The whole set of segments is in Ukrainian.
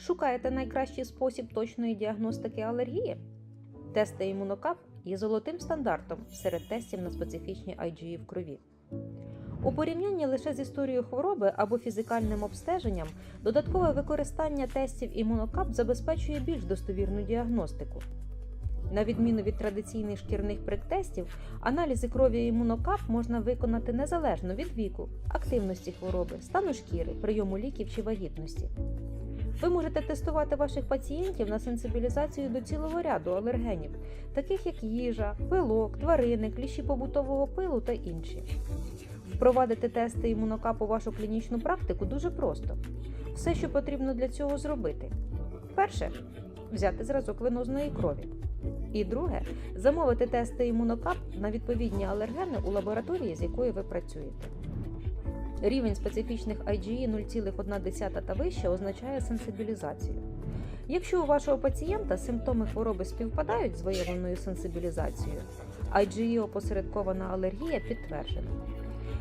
Шукаєте найкращий спосіб точної діагностики алергії? Тести імунокап є золотим стандартом серед тестів на специфічні IgE в крові. У порівнянні лише з історією хвороби або фізикальним обстеженням, додаткове використання тестів імунокап забезпечує більш достовірну діагностику. На відміну від традиційних шкірних приктестів, аналізи крові імунокап можна виконати незалежно від віку, активності хвороби, стану шкіри, прийому ліків чи вагітності. Ви можете тестувати ваших пацієнтів на сенсибілізацію до цілого ряду алергенів, таких як їжа, пилок, тварини, кліщі побутового пилу та інші. Впровадити тести імунокап у вашу клінічну практику дуже просто. Все, що потрібно для цього зробити. Перше взяти зразок венозної крові. І друге замовити тести імунокап на відповідні алергени у лабораторії, з якою ви працюєте. Рівень специфічних IgE 0,1 та вище означає сенсибілізацію. Якщо у вашого пацієнта симптоми хвороби співпадають з виявленою сенсибілізацією, IgE опосередкована алергія підтверджена.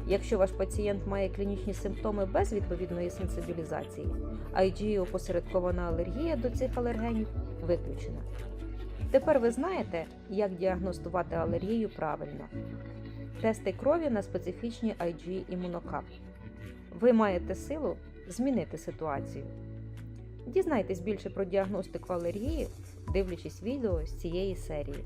Якщо ваш пацієнт має клінічні симптоми без відповідної сенсибілізації, IgE опосередкована алергія до цих алергенів виключена. Тепер ви знаєте, як діагностувати алергію правильно. Тести крові на специфічні IgE імунокап. Ви маєте силу змінити ситуацію. Дізнайтесь більше про діагностику алергії, дивлячись відео з цієї серії.